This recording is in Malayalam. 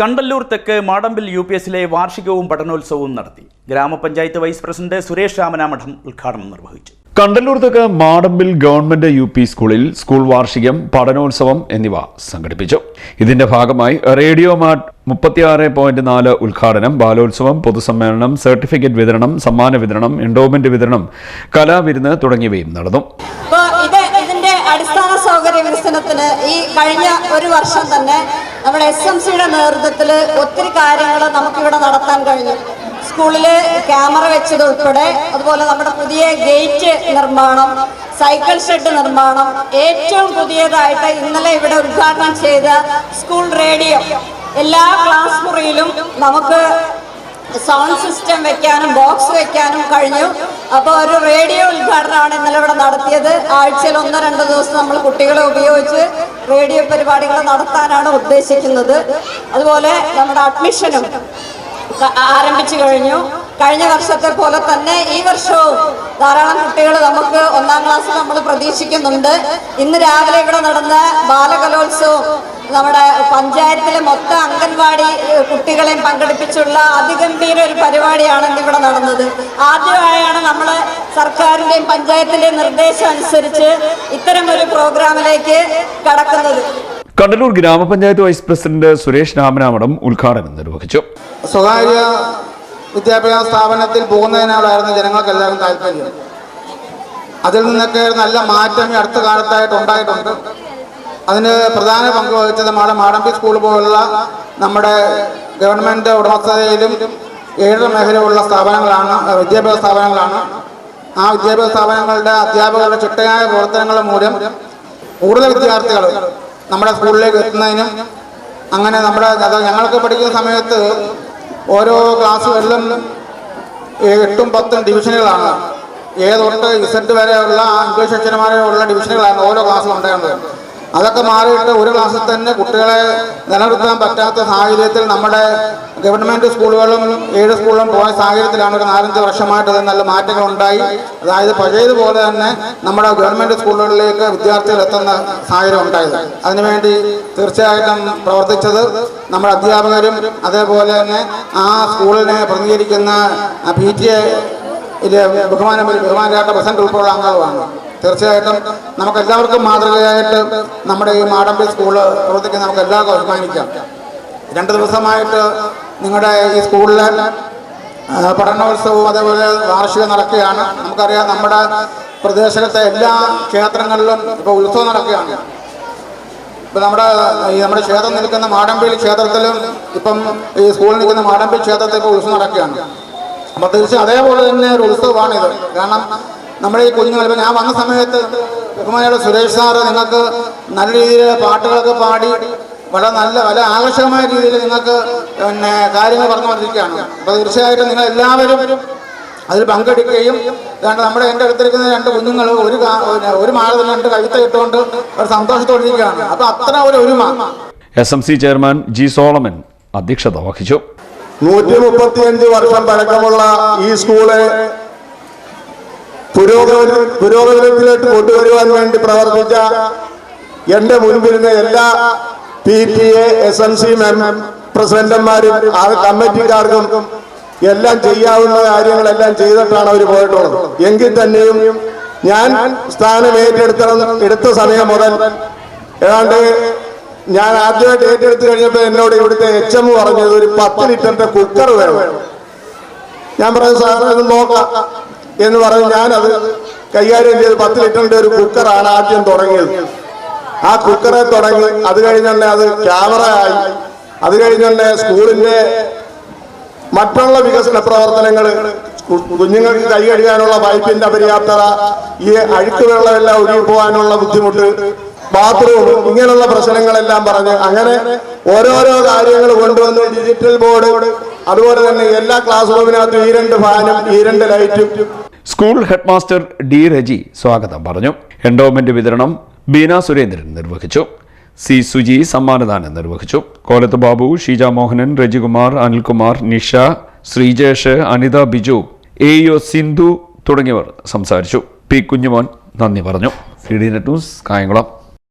കണ്ടല്ലൂർ തെക്ക് മാടമ്പിൽ യു പി എസിലെ വാർഷികവും പഠനോത്സവവും നടത്തി. ഗ്രാമപഞ്ചായത്ത് വൈസ് പ്രസിഡന്റ് സുരേഷ് രാമനാമഠം ഉദ്ഘാടനം നിർവഹിച്ചു. കണ്ടല്ലൂർ തെക്ക് മാടമ്പിൽ ഗവൺമെന്റ് യു പി സ്കൂളിൽ സ്കൂൾ വാർഷികം പഠനോത്സവം എന്നിവ സംഘടിപ്പിച്ചു. ഇതിന്റെ ഭാഗമായി റേഡിയോ മാർട്ട് മുപ്പത്തിയാറ് പോയിന്റ് നാല് ഉദ്ഘാടനം ബാലോത്സവം പൊതുസമ്മേളനം സർട്ടിഫിക്കറ്റ് വിതരണം സമ്മാന വിതരണം എൻഡോമെന്റ് വിതരണം കലാവിരുന്ന് തുടങ്ങിയവയും നടന്നു. അടിസ്ഥാന സൗകര്യ വികസനത്തിന് ഈ കഴിഞ്ഞ ഒരു വർഷം തന്നെ നമ്മുടെ എസ് എം സിയുടെ നേതൃത്വത്തിൽ ഒത്തിരി കാര്യങ്ങൾ നമുക്കിവിടെ നടത്താൻ കഴിഞ്ഞു. സ്കൂളിൽ ക്യാമറ വെച്ചത് ഉൾപ്പെടെ അതുപോലെ നമ്മുടെ പുതിയ ഗേറ്റ് നിർമ്മാണം സൈക്കിൾ ഷെഡ് നിർമ്മാണം ഏറ്റവും പുതിയതായിട്ട് ഇന്നലെ ഇവിടെ ഉദ്ഘാടനം ചെയ്ത സ്കൂൾ റേഡിയോ. എല്ലാ ക്ലാസ് മുറിയിലും നമുക്ക് സൗണ്ട് സിസ്റ്റം വെക്കാനും ബോക്സ് വെക്കാനും കഴിഞ്ഞു. അപ്പോൾ ഒരു റേഡിയോ ഉദ്ഘാടനമാണ് ഇന്നലെ ഇവിടെ നടത്തിയത്. ആഴ്ചയിൽ ഒന്നോ രണ്ടോ ദിവസം നമ്മൾ കുട്ടികളെ ഉപയോഗിച്ച് റേഡിയോ പരിപാടികൾ നടത്താനാണ് ഉദ്ദേശിക്കുന്നത്. അതുപോലെ നമ്മുടെ അഡ്മിഷനും ആരംഭിച്ചു കഴിഞ്ഞു. കഴിഞ്ഞ വർഷത്തെ പോലെ തന്നെ ഈ വർഷവും ധാരാളം കുട്ടികൾ നമുക്ക് ഒന്നാം ക്ലാസ് നമ്മൾ പ്രതീക്ഷിക്കുന്നുണ്ട്. ഇന്ന് രാവിലെ ഇവിടെ നടന്ന ബാലകലോത്സവം നമ്മുടെ പഞ്ചായത്തിലെ മൊത്തം അംഗൻവാടി കുട്ടികളെയും പങ്കെടുപ്പിച്ചുള്ള അതിഗംഭീര ഒരു പരിപാടിയാണ് ഇന്ന് ഇവിടെ നടന്നത്. ആദ്യമായാണ് നമ്മൾ സർക്കാരിന്റെയും പഞ്ചായത്തിന്റെയും നിർദ്ദേശം അനുസരിച്ച് ഇത്തരം ഒരു പ്രോഗ്രാമിലേക്ക് കടക്കുന്നത്. കണ്ടലൂർ ഗ്രാമപഞ്ചായത്ത് വൈസ് പ്രസിഡന്റ് സുരേഷ് രാമനാമടം ഉദ്ഘാടനം നിർവഹിച്ചു. സ്വകാര്യ വിദ്യാഭ്യാസ സ്ഥാപനത്തിൽ പോകുന്നതിനോടായിരുന്നു ജനങ്ങൾക്ക് എല്ലാവരും താല്പര്യം. അതിൽ നിന്നൊക്കെ നല്ല മാറ്റം ഈ അടുത്ത കാലത്തായിട്ട് ഉണ്ടായിട്ടുണ്ട്. അതിന് പ്രധാന പങ്ക് വഹിച്ചത് നമ്മുടെ മാടമ്പി സ്കൂൾ പോലുള്ള നമ്മുടെ ഗവൺമെന്റ് ഉടമസ്ഥതയിലും ഏഴ് മേഖലയുള്ള സ്ഥാപനങ്ങളാണ് വിദ്യാഭ്യാസ സ്ഥാപനങ്ങളാണ്. ആ വിദ്യാഭ്യാസ സ്ഥാപനങ്ങളുടെ അധ്യാപകരുടെ ചിട്ടയായ പ്രവർത്തനങ്ങൾ മൂലം കൂടുതൽ വിദ്യാർത്ഥികൾ നമ്മുടെ സ്കൂളിലേക്ക് എത്തുന്നതിനും അങ്ങനെ നമ്മുടെ ഞങ്ങൾക്ക് പഠിക്കുന്ന സമയത്ത് ഓരോ ക്ലാസ്സുകളിലും എട്ടും പത്തും ഡിവിഷനുകളാണ്. ഏതൊട്ട് ഇസെറ്റ് വരെയുള്ള ഇംഗ്ലീഷ് അക്ഷരമാരെയുള്ള ഡിവിഷനുകളാണ് ഓരോ ക്ലാസ്സിലും ഉണ്ടായിരുന്നത്. അതൊക്കെ മാറിയിട്ട് ഒരു ക്ലാസ്സിൽ തന്നെ കുട്ടികളെ നിലനിർത്താൻ പറ്റാത്ത സാഹചര്യത്തിൽ നമ്മുടെ ഗവൺമെന്റ് സ്കൂളുകളും ഏഴ് സ്കൂളും പോയ സാഹചര്യത്തിലാണ് ഒരു നാലഞ്ച് വർഷമായിട്ട് ഇത് നല്ല മാറ്റങ്ങൾ ഉണ്ടായി അതായത് പഴയതുപോലെ തന്നെ നമ്മുടെ ഗവൺമെന്റ് സ്കൂളുകളിലേക്ക് വിദ്യാർത്ഥികൾ എത്തുന്ന സാഹചര്യം ഉണ്ടായത്. അതിനുവേണ്ടി തീർച്ചയായിട്ടും പ്രവർത്തിച്ചത് നമ്മുടെ അധ്യാപകരും അതേപോലെ തന്നെ ആ സ്കൂളിനെ പ്രതിനിധീകരിക്കുന്ന പി ടി എ ബഹുമാനം ബഹുമാനപ്പെട്ട പ്രസിഡന്റ് ഉൾപ്പെടെയുള്ള അംഗങ്ങളുമാണ്. തീർച്ചയായിട്ടും നമുക്ക് എല്ലാവർക്കും മാതൃകയായിട്ട് നമ്മുടെ ഈ മാടമ്പി സ്കൂൾ പ്രവർത്തിക്കുന്ന നമുക്ക് എല്ലാവർക്കും അഭിമാനിക്കാം രണ്ട് ദിവസമായിട്ട് നിങ്ങളുടെ ഈ സ്കൂളിലെ പഠനോത്സവവും അതേപോലെ വാർഷികം നടക്കുകയാണ്. നമുക്കറിയാം നമ്മുടെ പ്രദേശത്തെ എല്ലാ ക്ഷേത്രങ്ങളിലും ഇപ്പോൾ ഉത്സവം നടക്കുകയാണ്. ഇപ്പം നമ്മുടെ ഈ നമ്മുടെ ക്ഷേത്രം നിൽക്കുന്ന മാടമ്പിയിൽ ക്ഷേത്രത്തിലും ഇപ്പം ഈ സ്കൂളിൽ നിൽക്കുന്ന മാടമ്പി ക്ഷേത്രത്തിൽ ഇപ്പോൾ ഉത്സവം നടക്കുകയാണ്. അപ്പം തീർച്ചയായും അതേപോലെ തന്നെ ഒരു ഉത്സവമാണിത്. കാരണം നമ്മുടെ ഈ കുഞ്ഞുങ്ങൾ ഇപ്പം ഞാൻ വന്ന സമയത്ത് ബഹുമാനയുടെ സുരേഷ് സാറ് നിങ്ങൾക്ക് നല്ല രീതിയിൽ പാട്ടുകളൊക്കെ പാടി വളരെ നല്ല വളരെ ആകർഷകമായ രീതിയിൽ നിങ്ങൾക്ക് പിന്നെ കാര്യങ്ങൾ പറഞ്ഞു വന്നിരിക്കുകയാണ് അപ്പോൾ തീർച്ചയായിട്ടും നിങ്ങൾ എല്ലാവരും അതിൽ പങ്കെടുക്കുകയും രണ്ട് നമ്മുടെ എന്റെ അടുത്തിരിക്കുന്ന രണ്ട് കുഞ്ഞുങ്ങൾ ഒരു ഒരു മാളത്തിൽ രണ്ട് കവിത ഇട്ടുകൊണ്ട് ഒരു സന്തോഷത്തോടിരിക്കുകയാണ് അപ്പോൾ അത്ര ഒരു ഒരുമ. S M C chairman G Solomon അധ്യക്ഷത വഹിച്ചു. നൂറ്റി മുപ്പത്തിയഞ്ച് വർഷം പഴക്കമുള്ള ഈ സ്കൂൾ പുരോഗമന പുരോഗമനത്തിലേക്ക് കൊണ്ടുവരുവാൻ വേണ്ടി പ്രവർത്തിച്ച എന്റെ മുൻപിരുന്ന എല്ലാ P T A S N C പ്രസിഡന്റുമാരും ആ കമ്മിറ്റിക്കാർക്കും എല്ലാം ചെയ്യാവുന്ന കാര്യങ്ങളെല്ലാം ചെയ്തിട്ടാണ് അവർ പോയിട്ടുള്ളത്. എങ്കിൽ തന്നെയും ഞാൻ സ്ഥാനം ഏറ്റെടുത്ത എടുത്ത സമയം മുതൽ ഏതാണ്ട് ഞാൻ ആദ്യമായിട്ട് ഏറ്റെടുത്ത് കഴിഞ്ഞപ്പോൾ എന്നോട് ഇവിടുത്തെ എച്ച് എം പറഞ്ഞത് ഒരു പത്ത് ലിറ്ററിന്റെ കുക്കർ വേണം. ഞാൻ പറഞ്ഞു അത് നോക്കാം. എന്ന് പറഞ്ഞ് ഞാനത് കൈകാര്യം ചെയ്ത് പത്ത് ലിറ്ററിന്റെ ഒരു കുക്കറാണ് ആദ്യം തുടങ്ങിയത്. ആ കുക്കറെ തുടങ്ങി അത് കഴിഞ്ഞുതന്നെ അത് ക്യാമറ ആയി. അത് കഴിഞ്ഞുതന്നെ സ്കൂളിന്റെ മറ്റുള്ള വികസന പ്രവർത്തനങ്ങൾ കുഞ്ഞുങ്ങൾക്ക് കൈ കഴുകാനുള്ള പൈപ്പിന്റെ അപര്യാപ്തത ഈ അഴുക്ക് വെള്ളമെല്ലാം ഒഴുകി പോകാനുള്ള ബുദ്ധിമുട്ട് ബാത്റൂം ഇങ്ങനെയുള്ള പ്രശ്നങ്ങളെല്ലാം പറഞ്ഞ് അങ്ങനെ ഓരോരോ കാര്യങ്ങൾ കൊണ്ടുവന്ന് ഡിജിറ്റൽ ബോർഡ് അതുപോലെ തന്നെ എല്ലാ ക്ലാസ് റൂമിനകത്തും ഈ രണ്ട് ഫാനും ഈ രണ്ട് ലൈറ്റും സ്കൂൾ ഹെഡ്മാസ്റ്റർ ഡി രജി സ്വാഗതം പറഞ്ഞു. എൻഡോമെന്റ് വിതരണം ബീന സുരേന്ദ്രൻ നിർവഹിച്ചു. സി സുജി സമ്മാനദാനം നിർവഹിച്ചു. കോലത്ത് ബാബു ഷീജ മോഹനൻ രജികുമാർ അനിൽകുമാർ നിഷ ശ്രീജേഷ് അനിത ബിജു എ ഒ സിന്ധു തുടങ്ങിയവർ സംസാരിച്ചു. പി കുഞ്ഞുമോൻ നന്ദി പറഞ്ഞു. C D net news Kayamkulam.